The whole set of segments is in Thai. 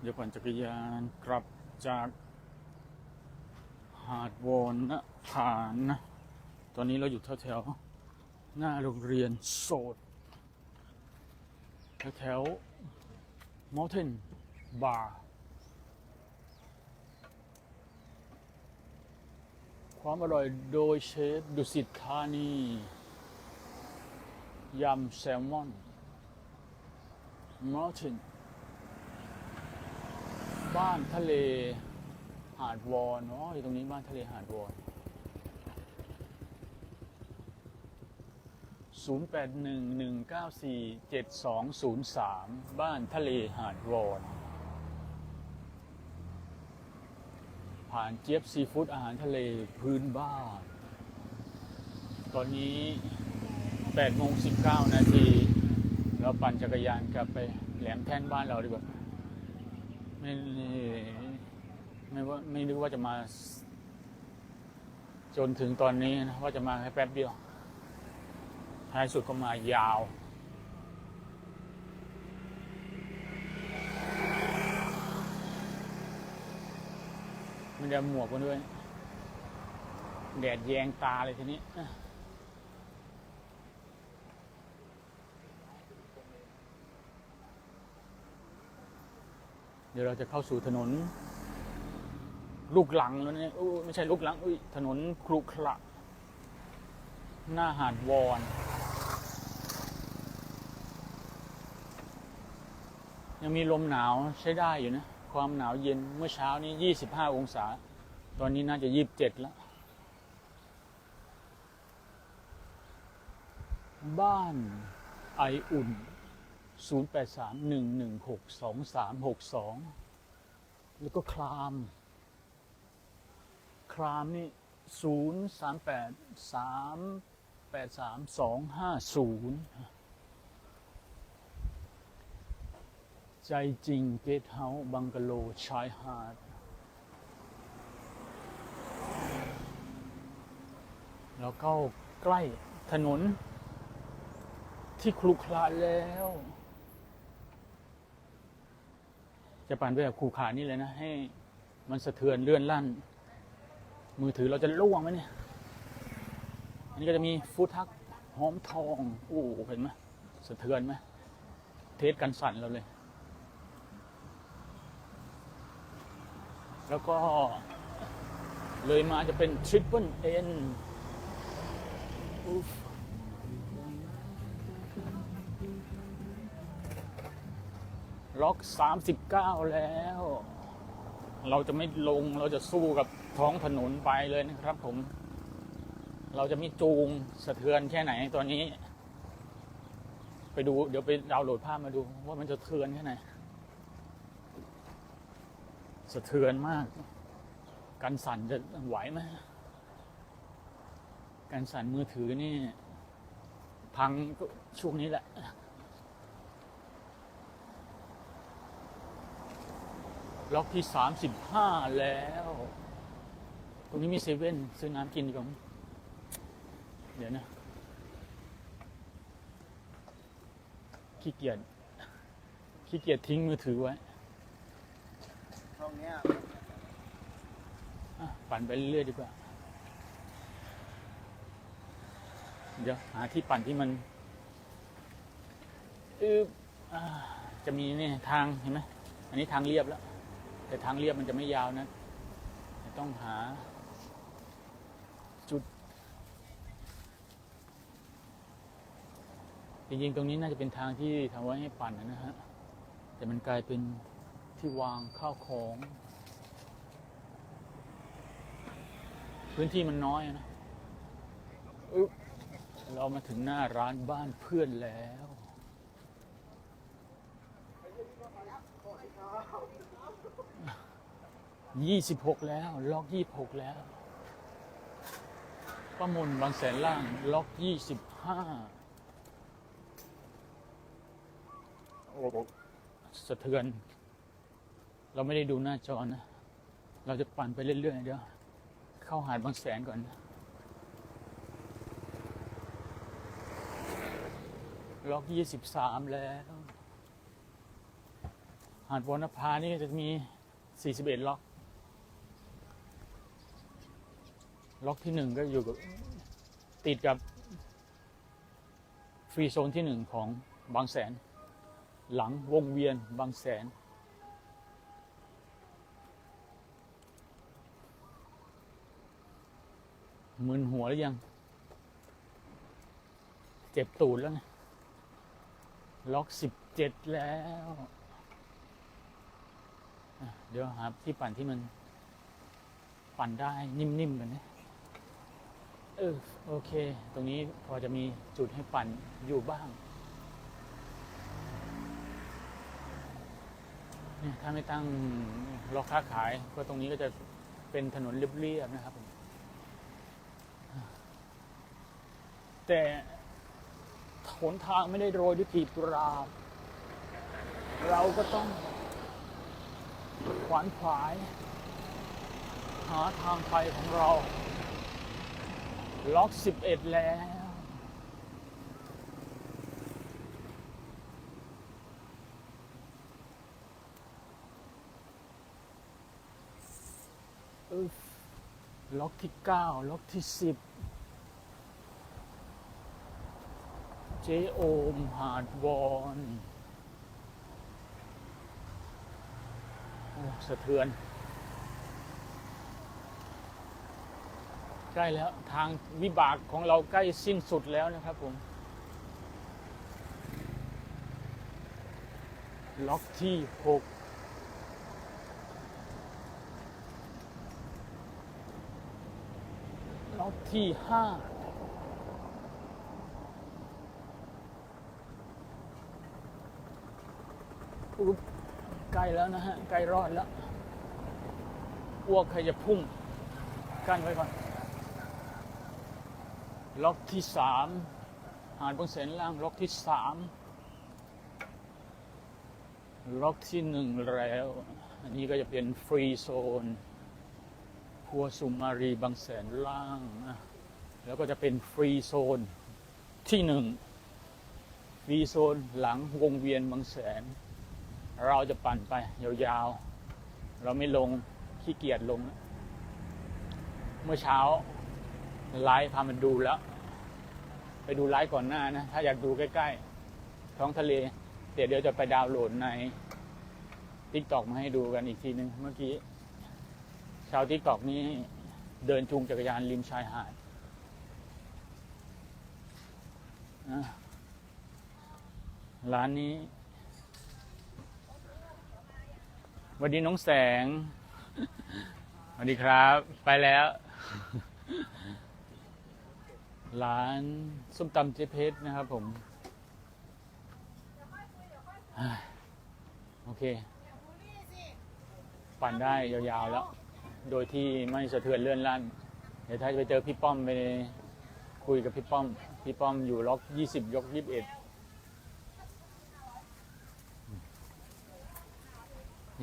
เดี๋ยวปั่นจักรยานกลับจากหาดวอนนะผ่านนะ ตอนนี้เราอยู่แถวๆหน้าโรงเรียนโสดแถวๆ Mountain Bar ความอร่อยโดยเชฟดุสิตธานียำแซลมอน Mountain บ้านทะเลหาดวอนอ๋ออยู่ตรงนี้บ้านทะเลหาดวอน0811947203 บ้านทะเลหาดวอน ผ่านเจี๊ยบซีฟู้ดอาหารทะเลพื้นบ้าน ตอนนี้8โมง19 นาที เราปั่นจักรยานกลับไปแหลมแท่นบ้านเราดีกว่า ไม่ไม่ว่าไม่นึกว่าจะมา จนถึงตอนนี้นะว่าจะมาแค่แป๊บเดียว ท้ายสุดก็มายาวมันจะหมวกกันด้วย แดดแยงตาเลยทีนี้ ดี๋ยวเราจะเข้าสู่ถนน ลูกหลังแล้วเนี่ยอู้ไม่ใช่ลูกหลังอุ้ยถนนครุขระหน้าหาดวอนยังมีลมหนาวใช้ได้อยู่นะ ความหนาวเย็นเมื่อเช้านี้ 25 องศา ตอนนี้น่าจะ 27 แล้ว บ้านไออุ่น 0831162362 แล้วก็คลาม คลามนี่ 038383250 ใจจริงเกตเฮาส์บังกะโลชายหาด แล้วก็ใกล้ถนนที่คลุกคลาแล้ว จะปั่นไปแบบคูขานี่เลยนะ ให้มันสะเทือนเลื่อนลั่น มือถือเราจะล่วงไหมเนี่ย อันนี้ก็จะมีฟูทักหอมทองโอ้เห็นไหมสะเทือนไหมเทสกันสั่นเราเลย แล้วก็เลยมาจะเป็นทริปเปิลเอ็น ล็อก 39 แล้ว เราจะไม่ลงเราจะสู้กับท้องถนนไปเลยนะครับผม เราจะไม่จูงสะเทือนแค่ไหนตอนนี้ ไปดูเดี๋ยวไปดาวน์โหลดภาพมาดูว่ามันจะเทือนแค่ไหน สะเทือนมาก การสั่นจะไหวไหมการสั่นมือถือนี่ พังก็ช่วงนี้แหละ ล็อกที่สามสิบห้าแล้ว ตรงนี้มีเซเว่นซื้อน้ำกินดีกว่ามั้ยเดี๋ยวนะ ขี้เกียจขี้เกียจทิ้งมือถือไว้ช่องเนี้ยอะปั่นไปเรื่อยๆดีกว่า เดี๋ยว หาที่ปั่นที่มันอึบอ่าจะมีเนี่ยทางเห็นไหมอันนี้ทางเรียบแล้ว แต่ทางเรียบมันจะไม่ยาวนะต้องหา จุด จริงๆ ตรงนี้น่าจะเป็นทางที่ทำไว้ให้ปั่นนะฮะ แต่มันกลายเป็นที่วางข้าวของ พื้นที่มันน้อยนะเรามาถึงหน้าร้านบ้านเพื่อนแล้ว ยี่สิบหกแล้ว ล็อกยี่หกแล้วป้ามนบางแสนล่าง ล็อกยี่สิบห้าโอ้โหสะเทือน เราไม่ได้ดูหน้าจอนะ เราจะปั่นไปเรื่อยๆเดี๋ยว เข้าหาดบางแสนก่อนนะล็อกยี่สิบสามแล้ว หาดวรณภานี่จะมี41ล็อก ล็อกที่หนึ่งก็อยู่กับติดกับฟรีโซนที่หนึ่งของบางแสน หลังวงเวียนบางแสน มึนหัวหรือยัง เจ็บตูดแล้วนะล็อกสิบเจ็ดแล้ว เดี๋ยวหาที่ปั่นที่มันปั่นได้นิ่มๆกันนะ เออโอเค ตรงนี้พอจะมีจุดให้ปั่นอยู่บ้างเนี่ยถ้าไม่ตั้งล็อกค้าขายก็ตรงนี้ก็จะเป็นถนนเรียบๆนะครับผมแต่หนทางไม่ได้โรยด้วยกีบกุหลาบเราก็ต้องขวานขวาย หาทางไปของเรา ล็อก11แล้ว ล็อกที่9ล็อกที่10เจโอมหาดวอนโอ้สะเทือน ใกล้แล้วทางวิบากของเราใกล้สิ้นสุดแล้วนะครับผม ล็อกที่ 6ล็อกที่5อุ๊บใกล้แล้วนะฮะ ใกล้รอดแล้วอ้วกใครจะพุ่ง กั้นไว้ก่อน ล็อกที่สามหาดบางแสนล่างล็อกที่สามล็อกที่หนึ่งแล้ว อันนี้ก็จะเป็นฟรีโซนพัวสุมารีบางแสนล่างนะแล้วก็จะเป็นฟรีโซนที่หนึ่งฟรีโซนหลังวงเวียนบางแสน เราจะปั่นไปยาวๆ เราไม่ลงขี้เกียจลง เมื่อเช้าไลฟ์พามันดูแล้ว ดูไลฟ์ก่อนหน้านะ ถ้าอยากดูใกล้ๆ ท้องทะเล เดี๋ยวเดี๋ยวจะไปดาวน์โหลดใน t ิ k t o k มาให้ดูกันอีกทีนึงเมื่อกี้ ชาว t ิ k t o k นี้เดินจูงจักรยานริมชายหาดร้านนี้สวัสดีน้องแสงสวัสดีครับ ไปแล้ว ร้านส้มตำเจเพชรนะครับผม โอเค ปั่นได้ยาวๆแล้ว โดยที่ไม่สะเทือนเลื่อนลั่น เดี๋ยวถ้าจะไปเจอพี่ป้อมไปคุยกับพี่ป้อม พี่ป้อมอยู่ล็อก20ยก21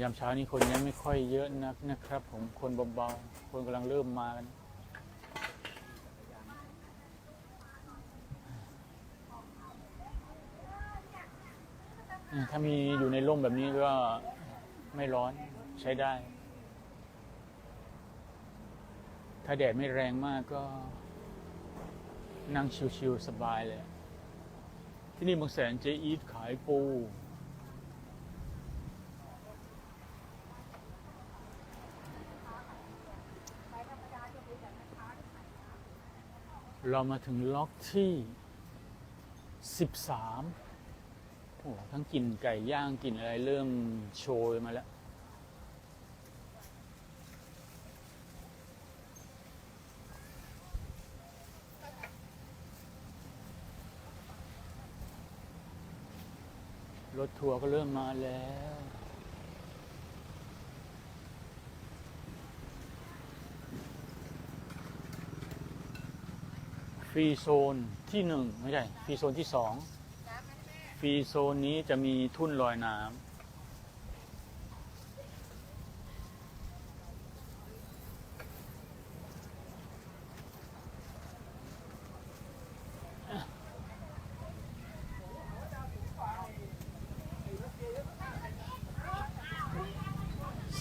ยามเช้านี้คนยังไม่ค่อยเยอะนักนะครับผมคนเบาๆคนกำลังเริ่มมากัน ถ้ามีอยู่ในร่มแบบนี้ก็ไม่ร้อนใช้ได้ ถ้าแดดไม่แรงมากก็ นั่งชิวๆสบายเลย ที่นี่บางแสนเจอีทขายปู เรามาถึงล็อกที่ 13 อ้ทั้งกลิ่นไก่ย่างกลิ่นอะไรเริ่มโชยมาแล้ว รถทัวร์ก็เริ่มมาแล้วฟรีโซนที่หนึ่งไม่ใช่ฟรีโซนที่สอง ฟรีโซนนี้จะมีทุ่นลอยน้ำ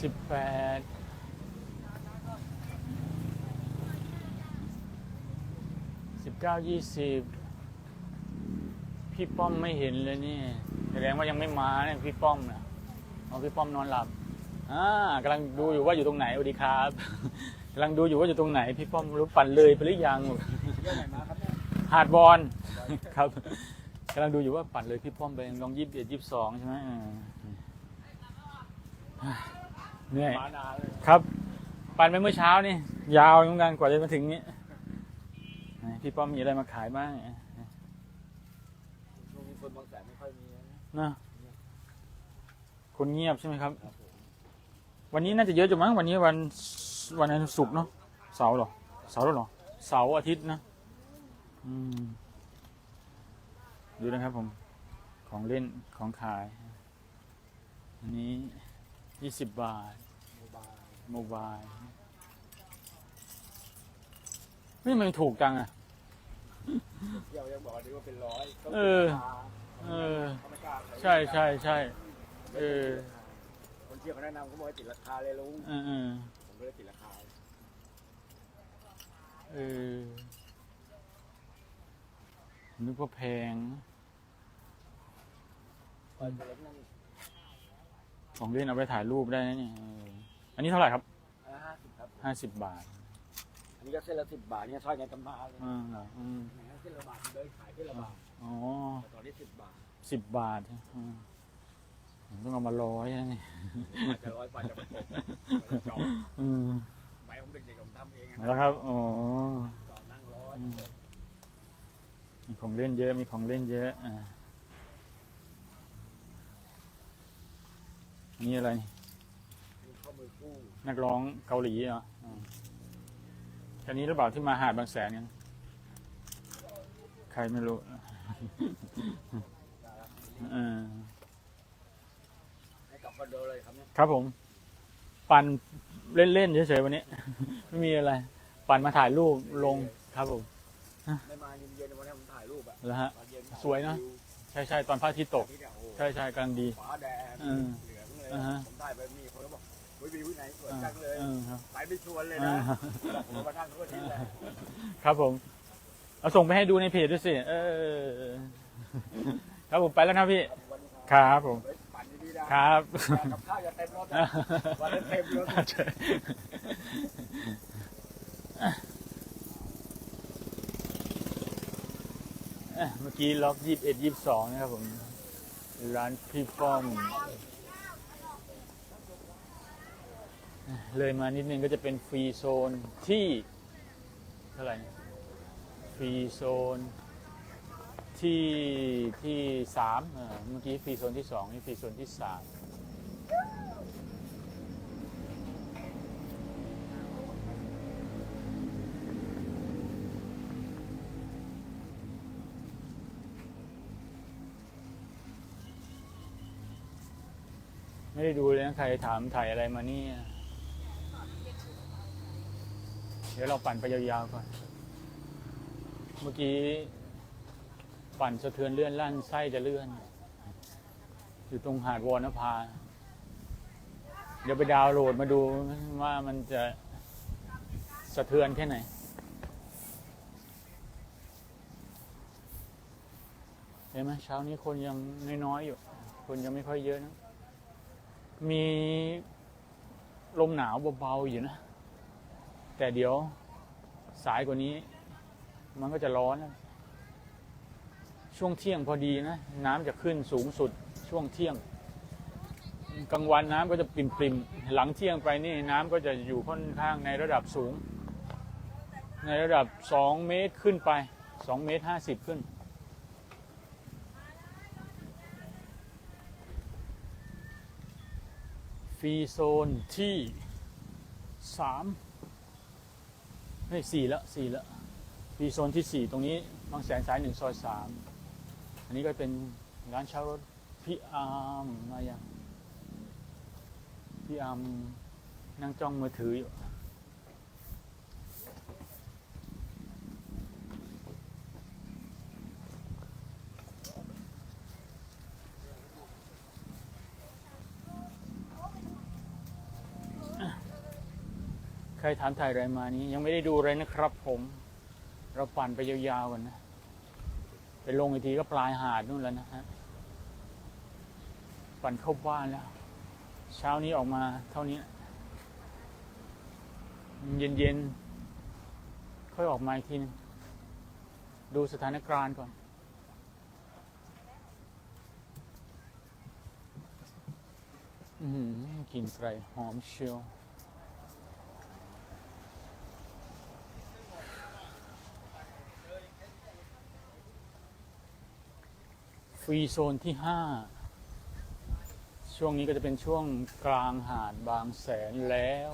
สิบแปดสิบเก้ายี่สิบ พี่ป้อมไม่เห็นเลยนี่แสดงว่ายังไม่มาเนี่ยพี่ป้อมนะเอาพี่ป้อมนอนหลับอ่ากำลังดูอยู่ว่าอยู่ตรงไหนสวัสดีครับกำลังดูอยู่ว่าอยู่ตรงไหน พี่ป้อมรู้ปั่นเลยไปหรือยังเที่ยวไหนมาครับหาดบอลครับกำลังดูอยู่ว่าปั่นเลยพี่ป้อมไปลองยี่สิบเอ็ดยี่สิบสองใช่ไหมเหนื่อยครับ ปั่นไปเมื่อเช้านี่ ยาวเหมือนกันกว่าจะมาถึงนี้พี่ป้อมมีอะไรมาขายบ้างช่วงนี้คนบางแสนไม่ค่อยมี นะนะคนเงียบใช่ไหมครับครับผมวันนี้น่าจะเยอะจุมั้งวันนี้วันวันอะไรศุกร์เนาะเสาร์เหรอเสาร์แล้วเหรอเสาร์อาทิตย์นะอืมดูนะครับผมของเล่นของขาย อันนี้ยี่สิบบาทโมบายโมบายนี่มันถูกจังอะเที่ยวยังบอกดีว่าเป็นร้อยต้องเออราคา เออเขาไม่กล้าใช่ใช่ใช่เออคนเที่ยวเขาแนะนำเขาบอกให้ติดราคาเลยลุงเออเออผมก็เลยติดราคาเออนึกว่าแพงปล่อยตัวเล็กนั่นของเล่นเอาไปถ่ายรูปได้นะเนี่ยเอออันนี้เท่าไหร่ครับอันละห้าสิบครับ ห้าสิบบาทอันนี้ก็เส้นละสิบบาทเนี่ยทอดไงตำมาเลยอ่าเหรออืมแหมเส้นละบาทเลยขายเส้นละบาทอ๋อ แต่ตอนนี้ สิบบาทสิบบาทอืมผมต้องเอามาร้อยนะนี่อาจจะร้อยบาทจะมาตกจอบอืมไม้ผมเด็กๆผมทำเองแล้วครับอ๋อจอบนั่งร้อยอืมมีของเล่นเยอะ มีของเล่นเยอะ อ่านี่อะไร มีข้อมือคู่นักร้องเกาหลีเหรออืมแค่นี้หรือเปล่าที่มาหาดบางแสนกัน ใครไม่รู้เออให้กลับคอนโดเลยครับเนี่ยครับผม ปั่นเล่นๆเฉยๆวันนี้ ไม่มีอะไร ปั่นมาถ่ายรูปลงครับผม ไม่มาเย็นๆวันนี้ผมถ่ายรูปอะแล้วฮะ ตอนเย็นสวยนะ ใช่ใช่ๆตอนพระอาทิตย์ตก ที่เนี่ยโอ้โหใช่ใช่กำลังดี ฟ้าแดงเออเหลืองเลยอ่าฮะ ผมถ่ายไปมีคนก็บอกเฮ้ยวิวไหนสวยอ่าจังเลยเออครับ ไปไม่ชวนเลยอ่านะบอกผมมาทางทุกอาทิตย์แหละครับผม เอาส่งไปให้ดูในเพจด้วยสิ เออ ครับผมไปแล้วนะพี่วันนี้ครับผม ปั่นดีๆนะครับ กับข้าวอย่าเต็มรถนะวันนี้เต็มรถนะเมื่อกี้ล็อกยี่สิบเอ็ดยี่สิบสองนะครับผม ร้านพี่ป้อม เลยมานิดนึงก็จะเป็นฟรีโซนที่ เท่าไหร่ฟรีโซน ที่ที่สามเออเมื่อกี้ฟรีโซนที่สองนี่ฟรีโซนที่สามไม่ได้ดูเลยนะใครถามถ่ายอะไรมาเนี่ย เดี๋ยวเราปั่นไปยาวๆก่อน เมื่อกี้ ปั่นสะเทือนเลื่อนลั่นไส้จะเลื่อน อยู่ตรงหาดวอนภา เดี๋ยวไปดาวน์โหลดมาดูว่ามันจะสะเทือนแค่ไหน เห็นไหมเช้านี้คนยังน้อยๆอยู่ คนยังไม่ค่อยเยอะนะ มีลมหนาวเบาๆอยู่นะ แต่เดี๋ยวสายกว่านี้ มันก็จะร้อนนะ ช่วงเที่ยงพอดีนะ น้ำจะขึ้นสูงสุดช่วงเที่ยงกลางวันน้ำก็จะปริมๆหลังเที่ยงไปนี่น้ำก็จะอยู่ค่อนข้างในระดับสูง ในระดับ 2 เมตรขึ้นไป 2 เมตร 50 ขึ้น ฟรีโซนที่สามไม่สี่แล้วสี่แล้วฟรีโซนที่สี่ตรงนี้บางแสนสายหนึ่งซอยสาม อันนี้ก็เป็นร้านเช่ารถพี่อาร์มมาอย่างพี่อาร์มนั่งจ้องมือถืออยู่ใครถามถ่ายอะไรมานี้ยังไม่ได้ดูเลยนะครับผม เราปั่นไปยาวๆกันนะ ไปลงอีกทีก็ปลายหาดนู่นแล้วนะฮะปั่นเข้าบ้านแล้ว เช้านี้ออกมาเท่านี้ เย็นๆค่อยออกมาอีกทีนึงดูสถานการณ์ก่อน อืมกลินไก่หอมเชียว ฟรีโซนที่ห้าช่วงนี้ก็จะเป็นช่วงกลางหาดบางแสนแล้ว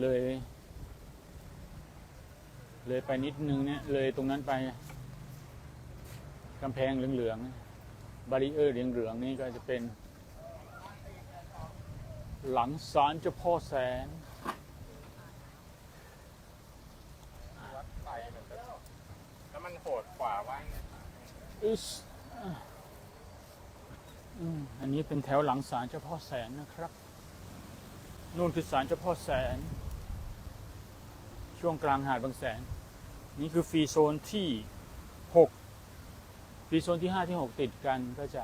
เลย เลยไปนิดนึงเนี่ย เลยตรงนั้นไปกำแพงเหลืองๆบาริเออร์เหลืองๆนี่ก็จะเป็น หลังศาลเจ้าพ่อแสนวัดไปแบบแล้วมันโหดกว่าว่าไงอิส อันนี้เป็นแถวหลังศาลเจ้าพ่อแสนนะครับนู่นคือศาลเจ้าพ่อแสน ช่วงกลางหาดบางแสน นี่คือฟรีโซนที่หกฟรีโซนที่ห้าที่หกติดกันก็จะ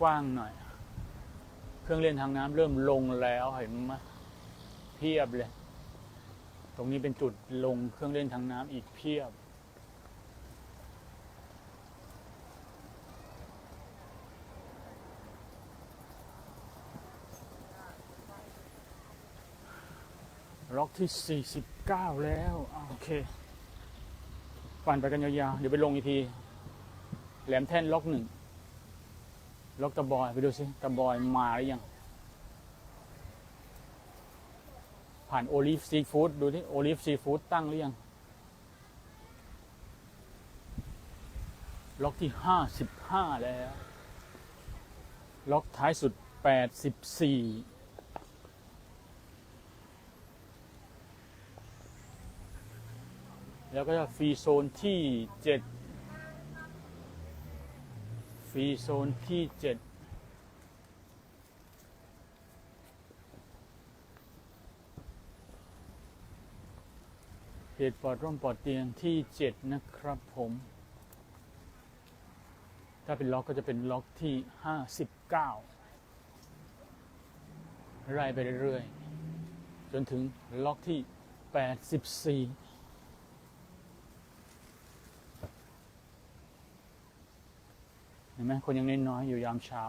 กว้างๆหน่อย เครื่องเล่นทางน้ำเริ่มลงแล้วเห็นไหมเพียบเลย ตรงนี้เป็นจุดลงเครื่องเล่นทางน้ำอีกเพียบ ล็อกที่ 49 แล้ว โอเค ปั่นไปกันยาวๆ เดี๋ยวไปลงอีกที แหลมแท่นล็อกหนึ่ง ล็อกตะบอย ไปดูสิตะบอยมาหรือยัง ผ่านโอลิฟซีฟู้ดดูที่โอลิฟซีฟู้ดตั้งหรือยัง ล็อกที่ 55 แล้ว ล็อกท้ายสุด 84 แล้วก็จะฟรีโซนที่เจ็ดฟรีโซนที่เจ็ดเหตุปลอดร่มปลอดเตียงที่เจ็ดนะครับผม ถ้าเป็นล็อกก็จะเป็นล็อกที่ห้าสิบเก้าไล่ไปเรื่อยๆ จนถึงล็อกที่แปดสิบสี่ ห็นไหมคนยังน้อยๆอยู่ยามเช้า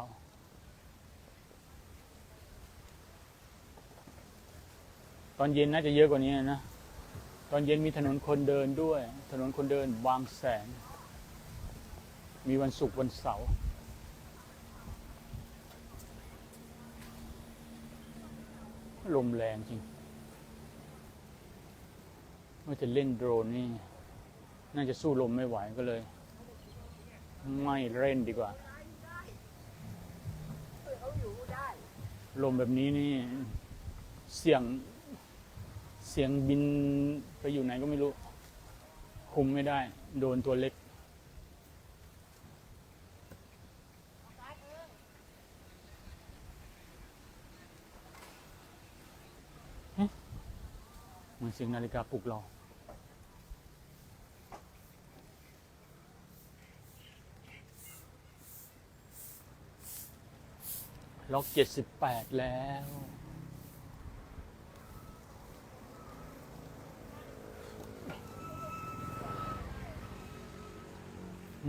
ตอนเย็นน่าจะเยอะกว่านี้นะ ตอนเย็นมีถนนคนเดินด้วย ถนนคนเดินบางแสน มีวันศุกร์วันเสาร์ลมแรงจริงว่าจะเล่นโดรนนี่ น่าจะสู้ลมไม่ไหวก็เลย ไม่เล่นดีกว่า ลมแบบนี้นี่ เสียง เสียงบินไปอยู่ไหนก็ไม่รู้ คุมไม่ได้ โดนตัวเล็กเฮ้ยเหมือนเสียงนาฬิกาปลุกเรา ล็อกเจ็ดสิบแปดแล้ว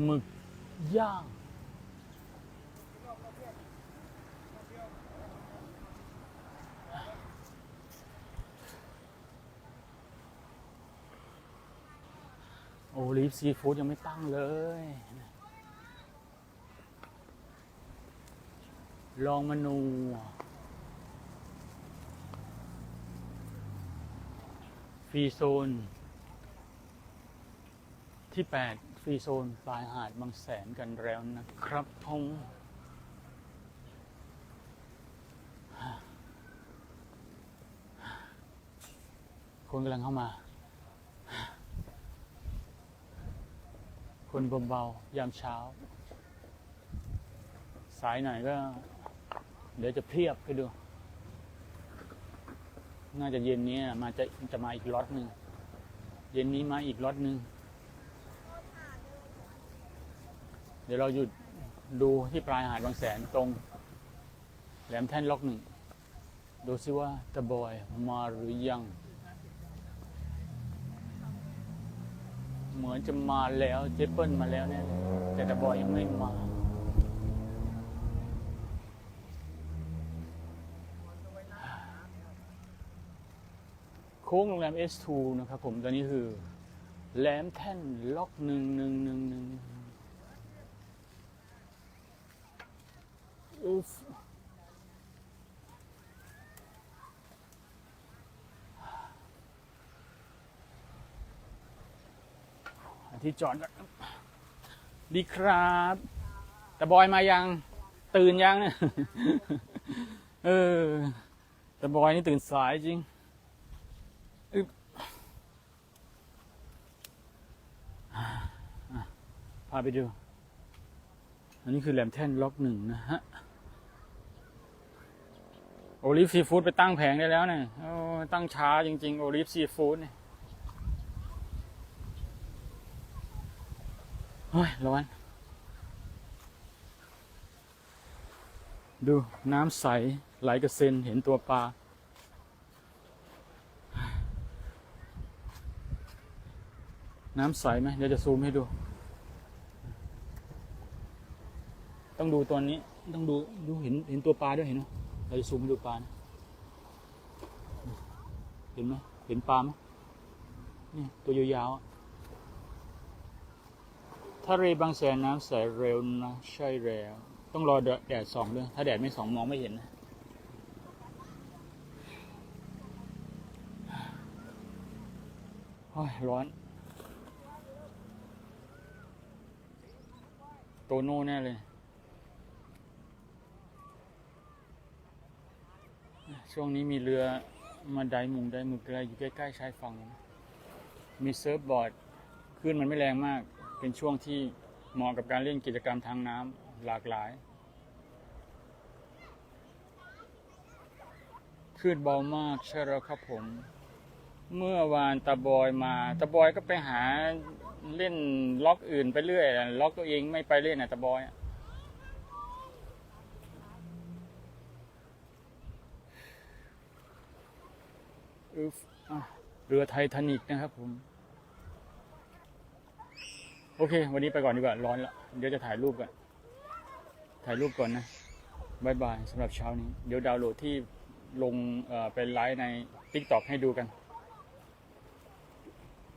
หมึกย่าง โอลิฟซีฟู้ดยังไม่ตั้งเลย ลองมานูฟรีโซน ที่ 8 ฟรีโซน ปลายหาดบางแสนกันแล้วนะครับผมคนกำลังเข้ามา คนเบาๆยามเช้า สายหน่อยก็ เดี๋ยวจะเพียบให้ดู น่าจะเย็นนี้มาจะจะมาอีกล็อตหนึ่ง เย็นนี้มาอีกล็อตหนึ่ง เดี๋ยวเราหยุดดูที่ปลายหาดบางแสนตรง แหลมแท่นล็อกหนึ่ง ดูซิว่าตะบอยมาหรือยัง เหมือนจะมาแล้วเจเปิลมาแล้วเนี่ยแต่ตะบอยยังไม่มา โค้งโรงแรม S2 นะครับผมตอนนี้คือแหลมแท่นล็อกหนึ่งหนึ่งหนึ่งหนึ่งอุ๊ฟอันที่จอดก่อนดีครับตะบอยมายังตื่นยังเนี่ยเออตะบอยนี่ตื่นสายจริงาไปดู อันนี้คือแหลมแท่นล็อกหนึ่งนะฮะ โอลิฟซีฟู้ดไปตั้งแผงได้แล้วเนี่ยตั้งช้าจริง ๆ โอลิฟซีฟู้ดเนี่ยเฮ้ยร้อน ดูน้ำใสไหลกระเซ็นเห็นตัวปลาน้ำใสไหมเดี๋ยวจะซูมให้ดู ต้องดูตัวนี้ ต้องดูดูเห็นเห็นตัวปลาด้วยเห็นไหมเราจะซูมให้ดูปลานะเห็นไหมเห็นปลาไหมนี่ตัวยาวๆทะเลบางแสนน้ำใสเร็วนะใช่แล้วต้องรอแดดแดดส่องด้วยถ้าแดดไม่ส่องมองไม่เห็นนะโอ้ยร้อน โตโน่แน่เลย ช่วงนี้มีเรือมาไดมุงไดมึกอะไรอยู่ใกล้ๆชายฝั่ง มีเซิร์ฟบอร์ดคลื่นมันไม่แรงมาก เป็นช่วงที่เหมาะกับการเล่นกิจกรรมทางน้ำหลากหลายคลื่นเบามากใช่แล้วครับผม เมื่อวานตาบอยมาตาบอยก็ไปหาเล่นล็อกอื่นไปเรื่อยล็อกตัวเองไม่ไปเล่นนะตาบอยอะอึฟอะ เรือไททานิกนะครับผม โอเค วันนี้ไปก่อนดีกว่า ร้อนล้วเดี๋ยวจะถ่ายรูปกัน ถ่ายรูปก่อนนะบายบายสำหรับเช้านี้ เดี๋ยวดาวน์โหลดที่ลงเป็นไลฟ์ใน TikTok ให้ดูกัน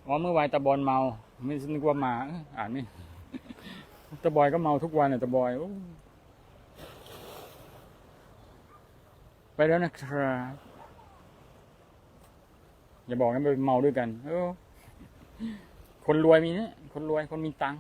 อ๋อเมื่อวานตะบอลเมา ไม่นึกว่ามาอ่านไม่ตะบอยก็เมาทุกวันอะตะบอยอไปแล้วนะครับ อย่าบอกนะไปเมาด้วยกัน เออ คนรวยมีเนี่ยคนรวยคนมีตังค์